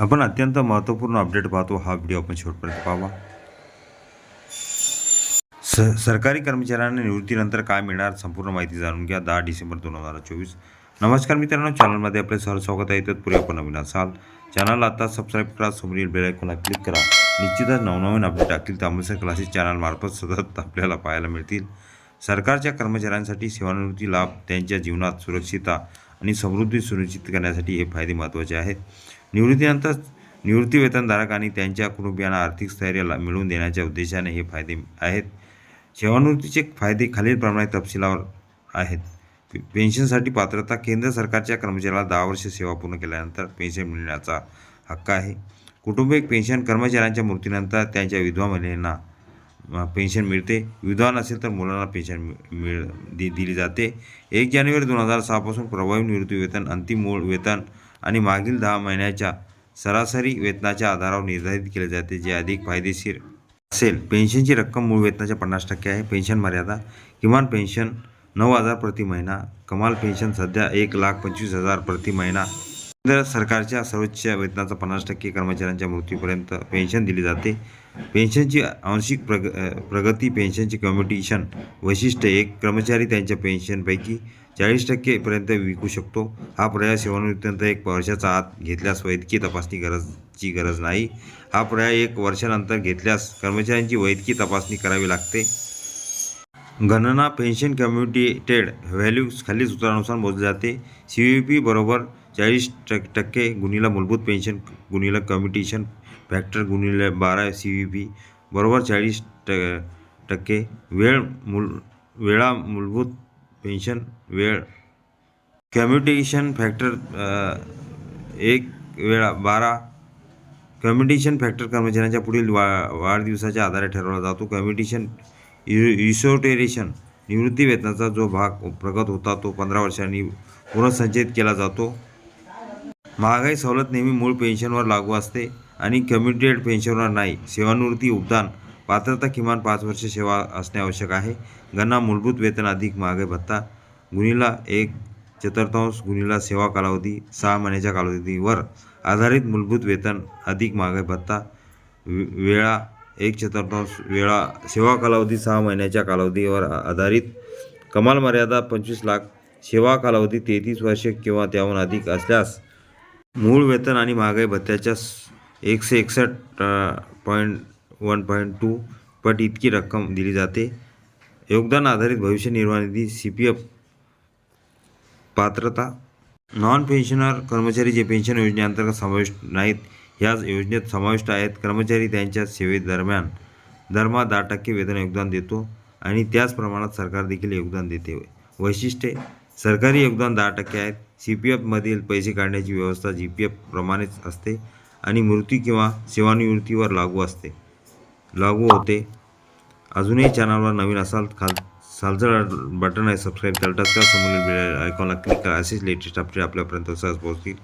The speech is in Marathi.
आपण अत्यंत महत्त्वपूर्ण अपडेट पाहतो. हा व्हिडिओ आपण शेवटपर्यंत पाहावा. स सरकारी कर्मचाऱ्यांना निवृत्तीनंतर काय मिळणार संपूर्ण माहिती जाणून घ्या. दहा डिसेंबर दोन हजार चोवीस. नमस्कार मित्रांनो चॅनलमध्ये आपले सहल स्वागत आहे. तत्पूर्वी आपण नवीन असाल चॅनल आता सबस्क्राईब करा समोरील बेल क्लिक करा. निश्चितच नवनवीन अपडेट टाकतील त्यामुळे क्लासेस चॅनलमार्फत सतत आपल्याला पाहायला मिळतील. सरकारच्या कर्मचाऱ्यांसाठी सेवानिवृत्ती लाभ त्यांच्या जीवनात सुरक्षितता आणि समृद्धी सुनिश्चित करण्यासाठी हे फायदे महत्त्वाचे आहेत. निवृत्तीनंतर निवृत्ती वेतनधारक आणि त्यांच्या कुटुंबियांना आर्थिक स्थैर्य मिळवून देण्याच्या उद्देशाने हे फायदे आहेत. सेवानिवृत्तीचे फायदे खालीलप्रमाणे तपशिलावर आहेत. पेन्शनसाठी पात्रता केंद्र सरकारच्या कर्मचाऱ्याला दहा वर्ष सेवा पूर्ण केल्यानंतर पेन्शन मिळण्याचा हक्क आहे. कुटुंबिक पेन्शन कर्मचाऱ्यांच्या मृत्यूनंतर त्यांच्या विधवा महिलांना पेन्शन मिळते. विधवा नसेल तर मुलांना पेन्शन मिळ दि दिली जाते. एक जानेवारी दोन हजार सहापासून प्रभावी निवृत्ती वेतन अंतिम मूळ वेतन आणि मागील दहा महिन्याच्या सरासरी वेतनाच्या आधारावर निर्धारित केले जाते जे अधिक फायदेशीर असेल. पेन्शनची रक्कम मूळ वेतनाच्या पन्नास टक्के आहे. पेन्शन मर्यादा किमान पेन्शन नऊ हजार प्रति महिना कमाल पेन्शन सध्या एक लाख पंचवीस हजार प्रति महिना. केंद्र सरकारच्या सर्वोच्च वेतनाचा पन्नास टक्के कर्मचाऱ्यांच्या मृत्यूपर्यंत पेन्शन दिली जाते. पेन्शनची आंशिक प्रग प्रगती पेन्शनची कम्युटेशन वैशिष्ट्य एक कर्मचारी त्यांच्या पेन्शनपैकी चाळीस टक्केपर्यंत विकू शकतो. हा पर्याय सेवानिवृत्तीनंतर एक वर्षाचा आत घेतल्यास वैद्यकीय तपासणी गरजची गरज नाही. हा पर्याय एक वर्षानंतर घेतल्यास कर्मचाऱ्यांची वैद्यकीय तपासणी करावी लागते. गणना पेन्शन कम्युटेड व्हॅल्यूज खालील सूत्रानुसार मोजली जाते. सी व्ही पी बरोबर चाळीस टक टक्के गुणिला मूलभूत पेन्शन गुणिला कम्युटेशन फॅक्टर गुणिले बारा सी व्ही पी बरोबर चाळीस ट टक्के वेळ मूल वेळा मूलभूत पेन्शन वेळ. कम्युटेशन फॅक्टर एक वेळा बारा. कम्युटेशन फॅक्टर कर्मचाऱ्यांच्या पुढील वा वाढदिवसाच्या आधारे ठरवला जातो. कम्युटेशन रिसोटेरेशन निवृत्ती वेतनाचा जो भाग प्रगत होता तो पंधरा वर्षांनी पुनर्संचयित केला जातो. महागाई सवलत नेहमी मूळ पेन्शनवर लागू असते आणि कम्युटेड पेन्शनवर नाही. सेवानिवृत्ती उपदान पात्रता किमान पाच वर्ष सेवा असणे आवश्यक आहे. गणना मूलभूत वेतन अधिक महागाई भत्ता गुणिला एक चतुर्थांश गुणिला सेवा कालावधी सहा महिन्याच्या कालावधीवर आधारित मूलभूत वेतन अधिक महागाई भत्ता वेळा एक चतुर्थांश वेळा सेवा कालावधी सहा महिन्याच्या कालावधीवर आधारित कमाल मर्यादा पंचवीस लाख सेवा कालावधी तेहतीस वर्षे किंवा त्याहून अधिक असल्यास मूळ वेतन आणि महागाई भत्त्याच्या एकशे एकसष्ट पॉईंट वन पॉईंट टू पट इतकी रक्कम दिली जाते. योगदान आधारित भविष्य निर्वाह निधी सी पी एफ पात्रता. नॉन पेन्शनर कर्मचारी जे पेन्शन योजनेअंतर्गत समाविष्ट नाहीत ह्याच योजनेत समाविष्ट आहेत. कर्मचारी त्यांच्या सेवेदरम्यान दरमहा दहा टक्के वेतन योगदान देतो आणि त्याच प्रमाणात सरकार देखील योगदान देते. वैशिष्ट्ये सरकारी योगदान दहा टक्के आहेत. सी पी एफमधील पैसे काढण्याची व्यवस्था जी पी एफ प्रमाणेच असते आणि मृत्यू किंवा सेवानिवृत्तीवर लागू असते. लागू होते. अजूनही चॅनलवर नवीन असाल खाल खालचं बटन आहे सबस्क्राईब करा टच करा समोर आयकॉनला क्लिक करा. असेच लेटेस्ट अपडेट आपल्यापर्यंत सहज पोहोचतील.